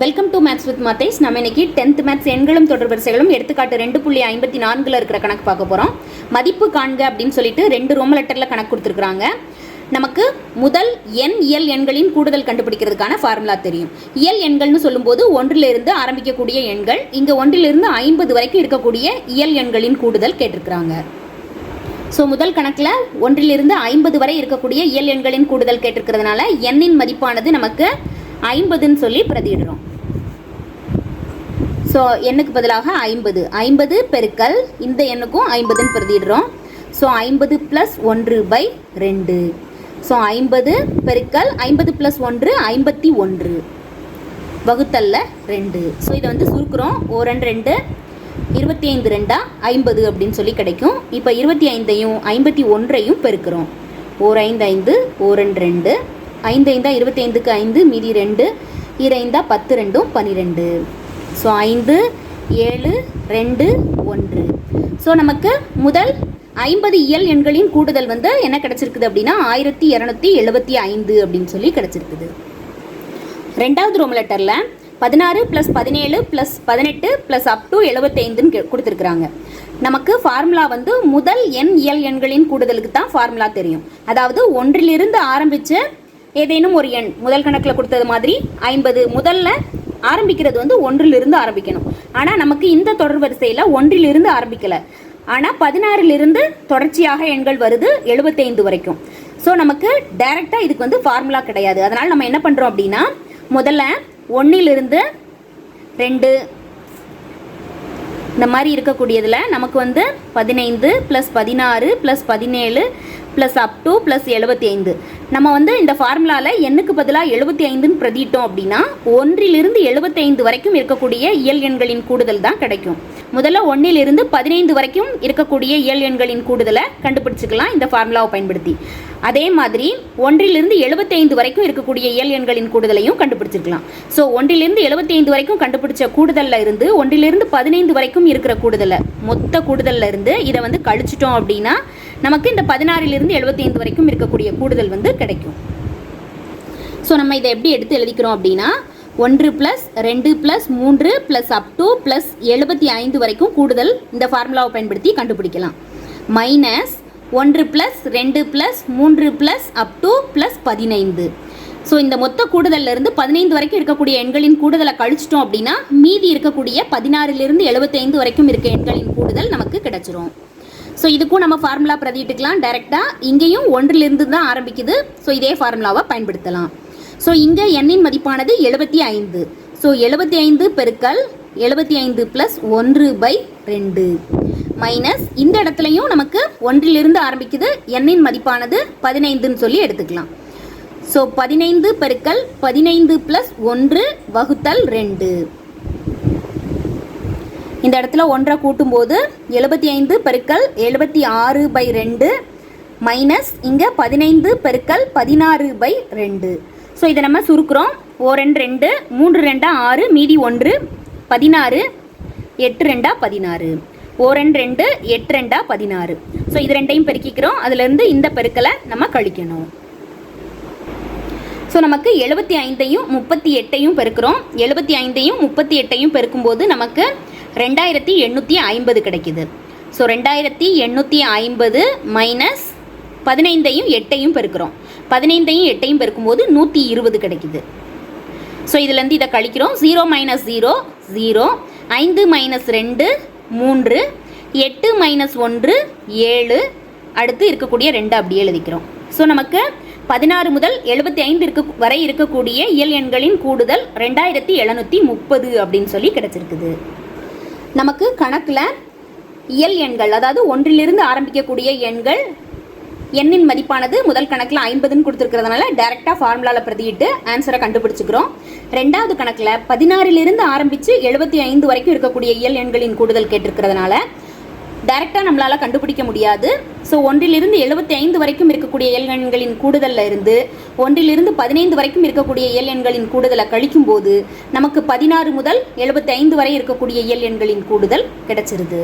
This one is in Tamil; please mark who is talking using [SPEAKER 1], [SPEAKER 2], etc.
[SPEAKER 1] வெல்கம் டு மேத்ஸ் வித் மாத்தைஸ் நம்ம இன்னைக்கு டென்த் மேத்ஸ் எண்களும் தொடர் வரிசைகளும் எடுத்துக்காட்டு ரெண்டு புள்ளி ஐம்பத்தி நான்குல இருக்கிற கணக்கு பார்க்க போகிறோம் மதிப்பு காண்க அப்படின்னு சொல்லிட்டு ரெண்டு ரோம லெட்டரில் கணக்கு கொடுத்துருக்குறாங்க. நமக்கு முதல் எண் இயல் எண்களின் கூடுதல் கண்டுபிடிக்கிறதுக்கான ஃபார்முலா தெரியும். இயல் எண்கள்னு சொல்லும்போது ஒன்றிலிருந்து ஆரம்பிக்கக்கூடிய எண்கள் இங்கே ஒன்றிலிருந்து ஐம்பது வரைக்கும் இருக்கக்கூடிய இயல் எண்களின் கூடுதல் கேட்டிருக்கிறாங்க. ஸோ முதல் கணக்கில் ஒன்றிலிருந்து ஐம்பது வரை இருக்கக்கூடிய இயல் எண்களின் கூடுதல் கேட்டிருக்கிறதுனால எண்ணின் மதிப்பானது நமக்கு ஐம்பதுன்னு சொல்லி பிரதியிடுறோம். ஸோ எண்ணுக்கு பதிலாக ஐம்பது. ஐம்பது பெருக்கல் இந்த எண்ணுக்கும் ஐம்பதுன்னு பிரதிடுறோம் ஸோ ஐம்பது ப்ளஸ் ஒன்று பை ரெண்டு. ஸோ ஐம்பது பெருக்கல் ஐம்பது ப்ளஸ் ஒன்று ஐம்பத்தி ஒன்று. வகுத்தல்ல ரெண்டு. ஸோ இதை வந்து சுருக்குறோம். ஓ ரெண்டு ரெண்டு. இருபத்தி ஐந்து ரெண்டா? ஐம்பது அப்படின்னு சொல்லி கிடைக்கும். இப்போ இருபத்தி ஐந்தையும் ஐம்பத்தி ஒன்றையும் பெருக்கிறோம். ஓர் ஐந்து ஐந்து. ஓர் ரெண்டு ரெண்டு. ஐந்து ஐந்தா இருபத்தி ஐந்துக்கு ஐந்து மீதி ரெண்டு. இரைந்தா பத்து ரெண்டும் பன்னிரெண்டு ஸோ ஐந்து ஏழு ரெண்டு ஒன்று. ஸோ நமக்கு முதல் ஐம்பது இயல் எண்களின் கூடுதல் வந்து என்ன கிடச்சிருக்குது அப்படின்னா ஆயிரத்தி இரநூத்தி எழுபத்தி ஐந்து அப்படின்னு சொல்லி கிடச்சிருக்குது. ரெண்டாவது ரோம் லெட்டரில் பதினாறு ப்ளஸ் பதினேழு ப்ளஸ் பதினெட்டு ப்ளஸ் அப் டு எழுபத்தைந்துன்னு கொடுத்துருக்குறாங்க. நமக்கு ஃபார்முலா வந்து முதல் எண் இயல் எண்களின் கூடுதலுக்கு தான் ஃபார்முலா தெரியும். அதாவது ஒன்றிலிருந்து ஆரம்பித்து ஏதேனும் ஒரு எண் முதல் கணக்கில் கொடுத்தது மாதிரி ஐம்பது முதல்ல ஆரம்பிக்கிறது வந்து ஒன்றிலிருந்து ஆரம்பிக்கணும். ஆனால் நமக்கு இந்த தொடர் வரிசையில் ஒன்றிலிருந்து ஆரம்பிக்கலை. ஆனால் பதினாறிலிருந்து தொடர்ச்சியாக எண்கள் வருது எழுபத்தைந்து வரைக்கும். ஸோ நமக்கு டைரெக்டாக இதுக்கு வந்து ஃபார்முலா கிடையாது. அதனால் நம்ம என்ன பண்ணுறோம் அப்படின்னா முதல்ல ஒன்றிலிருந்து ரெண்டு இந்த மாதிரி இருக்கக்கூடியதில் நமக்கு வந்து பதினைந்து ப்ளஸ் பதினாறு ப்ளஸ் பதினேழு ப்ளஸ் அப் டூ ப்ளஸ் எழுபத்தி ஐந்து நம்ம வந்து இந்த ஃபார்முலாவில் எண்ணுக்கு பதிலாக எழுபத்தி ஐந்துன்னு பிரதிட்டோம் அப்படின்னா ஒன்றிலிருந்து எழுபத்தைந்து வரைக்கும் இருக்கக்கூடிய இயல் எண்களின் கூடுதல் தான் கிடைக்கும். முதல்ல ஒன்றிலிருந்து பதினைந்து வரைக்கும் இருக்கக்கூடிய இயல் எண்களின் கூடுதலை கண்டுபிடிச்சிக்கலாம் இந்த ஃபார்முலாவை பயன்படுத்தி. அதே மாதிரி ஒன்றிலிருந்து எழுபத்தைந்து வரைக்கும் இருக்கக்கூடிய இயல் எண்களின் கூடுதலையும் கண்டுபிடிச்சிருக்கலாம் ஸோ ஒன்றிலிருந்து எழுபத்தைந்து வரைக்கும் கண்டுபிடிச்ச கூடுதலில் இருந்து ஒன்றிலிருந்து பதினைந்து வரைக்கும் இருக்கிற கூடுதலை மொத்த கூடுதலில் இருந்து இதை வந்து கழிச்சிட்டோம் அப்படின்னா நமக்கு இந்த பதினாறிலிருந்து எழுபத்தைந்து வரைக்கும் இருக்கக்கூடிய கூடுதல் வந்து கிடைக்கும். ஸோ நம்ம இதை எப்படி எடுத்து எழுதிக்கிறோம் அப்படின்னா ஒன்று ப்ளஸ் ரெண்டு ப்ளஸ் மூன்று ப்ளஸ் அப் டூ ப்ளஸ் எழுபத்தி ஐந்து வரைக்கும் கூடுதல் இந்த ஃபார்முலாவை பயன்படுத்தி கண்டுபிடிக்கலாம். மைனஸ் ஒன்று ப்ளஸ் ரெண்டு ப்ளஸ் மூன்று ப்ளஸ் அப் டூ ப்ளஸ் பதினைந்து. ஸோ இந்த மொத்த கூடுதல்லிருந்து பதினைந்து வரைக்கும் இருக்கக்கூடிய எண்களின் கூடுதலை கழிச்சிட்டோம் அப்படின்னா மீதி இருக்கக்கூடிய பதினாறிலிருந்து எழுபத்தைந்து வரைக்கும் இருக்க எண்களின் கூடுதல் நமக்கு கிடைச்சிரும். ஸோ இதுக்கும் நம்ம ஃபார்முலா பிரதிட்டுக்கலாம் டைரெக்டாக இங்கேயும் ஒன்றிலிருந்து தான் ஆரம்பிக்குது. ஸோ இதே ஃபார்முலாவை பயன்படுத்தலாம். ஸோ இங்கே எண்ணின் மதிப்பானது எழுபத்தி ஐந்து. ஸோ எழுபத்தி ஐந்து பெருக்கல் எழுபத்தி ஐந்து ப்ளஸ் ஒன்று பை ரெண்டு. மைனஸ் இந்த இடத்துலையும் நமக்கு ஒன்றிலிருந்து ஆரம்பிக்குது. எண்ணின் மதிப்பானது பதினைந்துன்னு சொல்லி எடுத்துக்கலாம். ஸோ பதினைந்து பெருக்கல் பதினைந்து ப்ளஸ் ஒன்று வகுத்தல் ரெண்டு. இந்த இடத்துல ஒன்றை கூட்டும்போது எழுபத்தி ஐந்து பெருக்கல் எழுபத்தி ஆறு பை ரெண்டு மைனஸ் இங்கே பதினைந்து பெருக்கல் பதினாறு பை ரெண்டு. ஸோ இதை நம்ம சுருக்குறோம். ஓ ரெண்டு ரெண்டு மூன்று ரெண்டா ஆறு மீதி ஒன்று பதினாறு எட்டு ரெண்டா பதினாறு. ஓ ரெண்டு ரெண்டு எட்டு ரெண்டா பதினாறு. ஸோ இது ரெண்டையும் பெருக்கிக்கிறோம். அதுலேருந்து இந்த பெருக்கலை நம்ம கழிக்கணும். ஸோ நமக்கு எழுபத்தி ஐந்தையும் முப்பத்தி எட்டையும் பெருக்கிறோம். எழுபத்தி ஐந்தையும் முப்பத்தி எட்டையும் பெருக்கும்போது நமக்கு ரெண்டாயிரத்தி எண்ணூற்றி ஐம்பது கிடைக்குது. ஸோ ரெண்டாயிரத்தி எண்ணூற்றி ஐம்பது மைனஸ் பதினைந்தையும் எட்டையும் பெருக்கிறோம். பதினைந்தையும் எட்டையும் பெருக்கும்போது நூற்றி இருபது கிடைக்குது. ஸோ இதுலேருந்து இதை கழிக்கிறோம். ஜீரோ மைனஸ் ஜீரோ ஜீரோ ஐந்து மைனஸ் ரெண்டு மூன்று. எட்டு மைனஸ் ஒன்று ஏழு. அடுத்து இருக்கக்கூடிய ரெண்டு அப்படியே எழுதிக்கிறோம். ஸோ நமக்கு பதினாறு முதல் எழுபத்தி ஐந்து இருக்க வரை இருக்கக்கூடிய இயல் எண்களின் கூடுதல் ரெண்டாயிரத்தி எழுநூற்றி முப்பது அப்படின்னு சொல்லி கிடச்சிருக்குது. நமக்கு கணக்கில் இயல் எண்கள் அதாவது ஒன்றிலிருந்து ஆரம்பிக்கக்கூடிய எண்கள் எண்ணின் மதிப்பானது முதல் கணக்கில் ஐம்பதுன்னு கொடுத்துருக்கிறதுனால டைரெக்டாக ஃபார்முலாவில் பிரதியிட்டு ஆன்சரை கண்டுபிடிச்சிக்கிறோம். ரெண்டாவது கணக்கில் பதினாறிலிருந்து ஆரம்பித்து எழுபத்தி ஐந்து வரைக்கும் இருக்கக்கூடிய இயல் எண்களின் கூடுதல் கேட்டிருக்கிறதுனால டைரெக்டாக நம்மளால் கண்டுபிடிக்க முடியாது. ஸோ ஒன்றிலிருந்து எழுபத்தி ஐந்து வரைக்கும் இருக்கக்கூடிய இயல் எண்களின் கூடுதலில் இருந்து ஒன்றிலிருந்து பதினைந்து வரைக்கும் இருக்கக்கூடிய இயல் எண்களின் கூடுதலை கழிக்கும் போது நமக்கு பதினாறு முதல் எழுபத்தி ஐந்து வரை இருக்கக்கூடிய இயல் எண்களின் கூடுதல் கிடைச்சிருது.